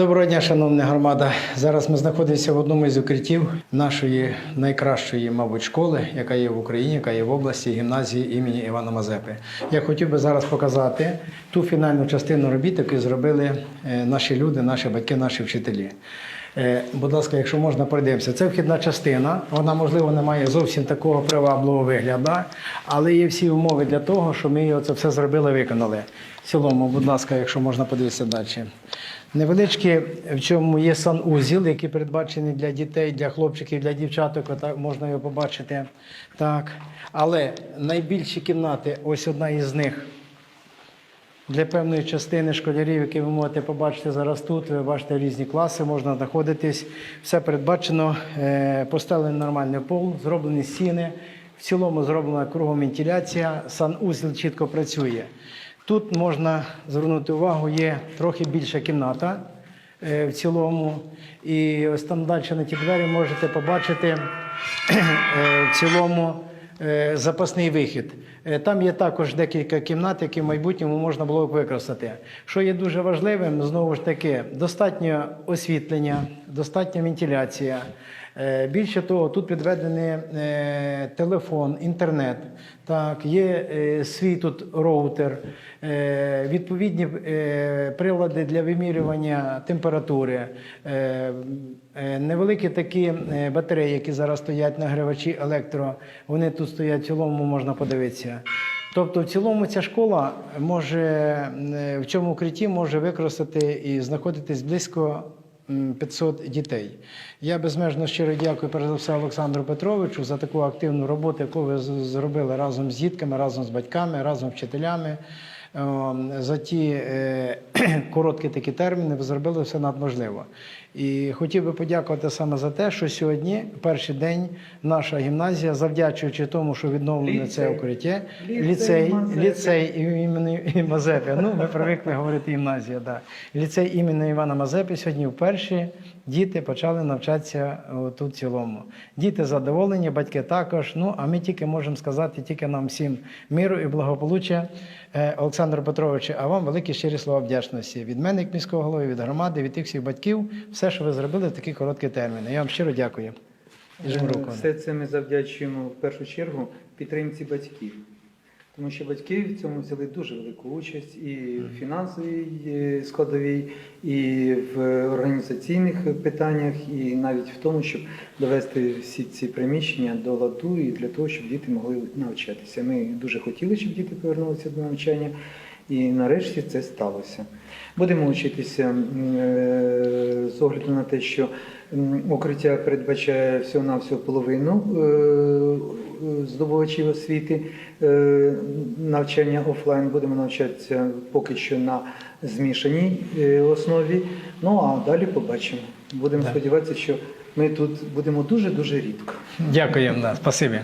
Доброго дня, шановна громада. Зараз ми знаходимося в одному із укриттів нашої найкращої, мабуть, школи, яка є в Україні, яка є в області, гімназії імені Івана Мазепи. Я хотів би зараз показати ту фінальну частину робіт, яку зробили е, наші люди, наші батьки, наші вчителі. Е, Будь ласка, якщо можна, пройдемося. Це вхідна частина. Вона, можливо, не має зовсім такого привабливого вигляду, але є всі умови для того, щоб ми це все зробили, виконали. В цілому, будь ласка, якщо можна подивитися далі. Невеличкий, в чому є санузіл, який передбачений для дітей, для хлопчиків, для дівчаток, можна його побачити. Так. Але найбільші кімнати, ось одна із них. Для певної частини школярів, які ви можете побачити зараз тут, ви бачите різні класи, можна знаходитись. Все передбачено, е, поставлений нормальний пол, зроблені стіни. В цілому зроблена кругом вентиляція, санузел чітко працює. Тут можна звернути увагу, є трохи більша кімната е, в цілому. І ось там далі на ті двері можете побачити е, в цілому запасний вихід. Е, Там є також декілька кімнат, які в майбутньому можна було б використати. Що є дуже важливим, знову ж таки, достатньо освітлення, достатня вентиляція. Е, Більше того, тут підведений е, телефон, інтернет. Так, є свій тут роутер, відповідні прилади для вимірювання температури, невеликі такі батареї, які зараз стоять нагрівачі електро. Вони тут стоять в цілому, можна подивитися. Тобто, в цілому ця школа може е, в цьому укритті може використати і знаходитись близько 500 дітей. Я безмежно щиро дякую перш за все Олександру Петровичу за таку активну роботу, яку ви зробили разом з дітками, разом з батьками, разом з вчителями. О, За ті е, короткі такі терміни ви зробили все надможливо. І хотів би подякувати саме за те, що сьогодні, перший день, наша гімназія, завдячуючи тому, що відновлене це укриття, Ліцей ліцей, ліцей імені Мазепи. Ну, ми привикли говорити гімназія. Да. Ліцей імені Івана Мазепи сьогодні вперше діти почали навчатися тут в цілому. Діти задоволені, батьки також. Ну, а ми тільки можемо сказати, тільки нам всім миру і благополуччя. Е, Олександр Петрович, а вам великі щирі слова вдячності від мене, як міського голови, від громади, від тих всіх батьків, все, що ви зробили в такі короткі терміни. Я вам щиро дякую. Руку. Все це ми завдячуємо в першу чергу підтримці батьків. Тому що батьки в цьому взяли дуже велику участь і в фінансовій е, складовій, і в організаційних питаннях, і навіть в тому, щоб довести всі ці приміщення до ладу і для того, щоб діти могли навчатися. Ми дуже хотіли, щоб діти повернулися до навчання, і нарешті це сталося. Будемо вчитися е, з огляду на те, що укриття передбачає всього-навсього половину е, здобувачів освіти е, навчання офлайн. Будемо навчатися поки що на змішаній основі. Ну а далі побачимо. Будемо сподіватися, що ми тут будемо дуже дуже рідко. Дякую, спасибі.